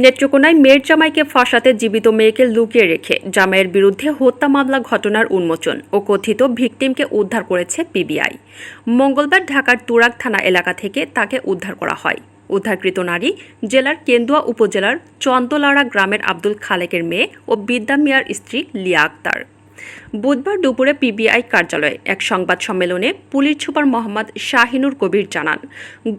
নেত্রকোনায় মেয়ের জামাইকে ফাঁসাতে জীবিত মেয়েকে লুকিয়ে রেখে জামাইয়ের বিরুদ্ধে হত্যা মামলা ঘটনার উন্মোচন ও কথিত ভিকটিমকে উদ্ধার করেছে পিবিআই। মঙ্গলবার ঢাকার তুরাগ থানা এলাকা থেকে তাকে উদ্ধার করা হয়। উদ্ধারকৃত নারী জেলার কেন্দুয়া উপজেলার চন্দলাড়া গ্রামের আব্দুল খালেকের মেয়ে ও বিদ্যা মিয়ার স্ত্রী লিয়া আক্তার। বুধবার দুপুরে পিবিআই কার্যালয়ে এক সংবাদ সম্মেলনে পুলিশ সুপার মোহাম্মদ শাহিনুর কবির জানান,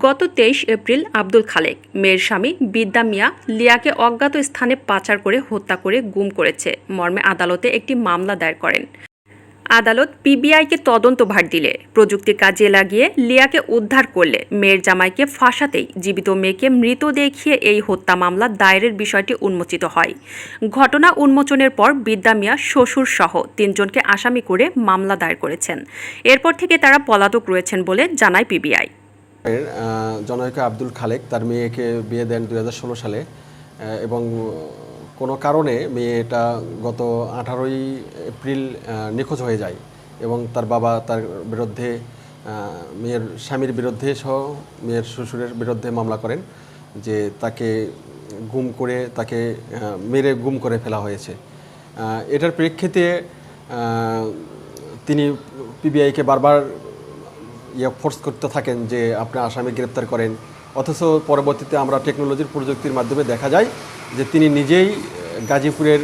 গত তেইশ এপ্রিল আব্দুল খালেক, মেয়ের স্বামী বিদ্যা মিয়া লিয়াকে অজ্ঞাত স্থানে পাচার করে হত্যা করে গুম করেছে। মর্মে আদালতে একটি মামলা দায়ের করেন। আদালত পিবিআইকে তদন্তভার দিলে প্রযুক্তি কাজে লাগিয়ে লিয়াকে উদ্ধার করলে। মেয়ের জামাইকে ফাঁসাতেই জীবিত মেয়েকে মৃত দেখিয়ে এই হত্যা মামলা দায়েরের বিষয়টি উন্মোচিত হয়। ঘটনা উন্মোচনের পর বিদ্যা মিয়া, শ্বশুর সহ তিনজনকে আসামি করে মামলা দায়ের করেছেন। এরপর থেকে তারা পলাতক রয়েছেন বলে জানায় পিবিআই। জনৈক আব্দুল খালেক, তার মেয়েকে বিয়ে দেন দুই হাজার ষোলো সালে এবং কোনো কারণে মেয়েটা গত আঠারোই এপ্রিল নিখোঁজ হয়ে যায় এবং তার বাবা তার বিরুদ্ধে মেয়ের স্বামীর বিরুদ্ধে সহ মেয়ের শ্বশুরের বিরুদ্ধে মামলা করেন যে তাকে গুম করে, তাকে মেরে গুম করে ফেলা হয়েছে। এটার প্রেক্ষিতে তিনি পিবিআইকে বারবার ইয়ে ফোর্স করতে থাকেন যে আপনি আসামি গ্রেপ্তার করেন। অথচ পরবর্তীতে আমরা টেকনোলজির প্রযুক্তির মাধ্যমে দেখা যায় যে তিনি নিজেই গাজীপুরের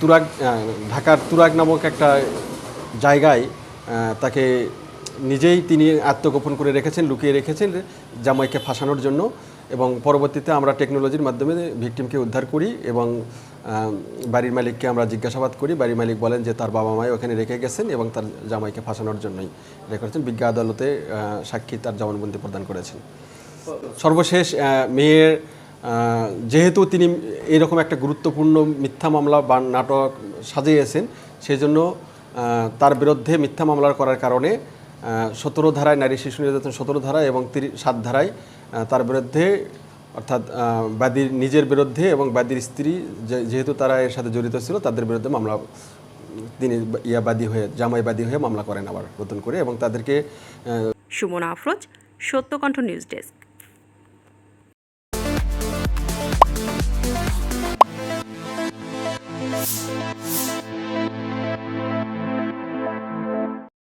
তুরাগ ঢাকার তুরাগ নামক একটা জায়গায় তাকে নিজেই তিনি আত্মগোপন করে রেখেছেন, লুকিয়ে রেখেছেন জামাইকে ফাঁসানোর জন্য এবং পরবর্তীতে আমরা টেকনোলজির মাধ্যমে ভিকটিমকে উদ্ধার করি এবং বাড়ির মালিককে আমরা জিজ্ঞাসাবাদ করি। বাড়ির মালিক বলেন যে তার বাবা মাই ওখানে রেখে গেছেন এবং তার জামাইকে ফাঁসানোর জন্যই রেখে করেছেন বিজ্ঞা আদালতে সাক্ষী তার জবানবন্দি প্রদান করেছেন। সর্বশেষ মেয়ের যেহেতু তিনি এরকম একটা গুরুত্বপূর্ণ মিথ্যা মামলা বা নাটক সাজিয়েছেন সেই জন্য তার বিরুদ্ধে মিথ্যা মামলা করার কারণে সতেরো ধারায় নারী শিশু নির্যাতন সতেরো ধারায় এবং সাত ধারায় তার বিরুদ্ধে, অর্থাৎ বাদীর নিজের বিরুদ্ধে এবং বাদীর স্ত্রী যেহেতু তারা এর সাথে জড়িত ছিল, তাদের বিরুদ্ধে মামলা, তিনি ইয়াবাদী হয়ে জামাইবাদী হয়ে মামলা করেন আবার নতুন করে এবং তাদেরকে Sumana Afroz, Satyakantha news desk.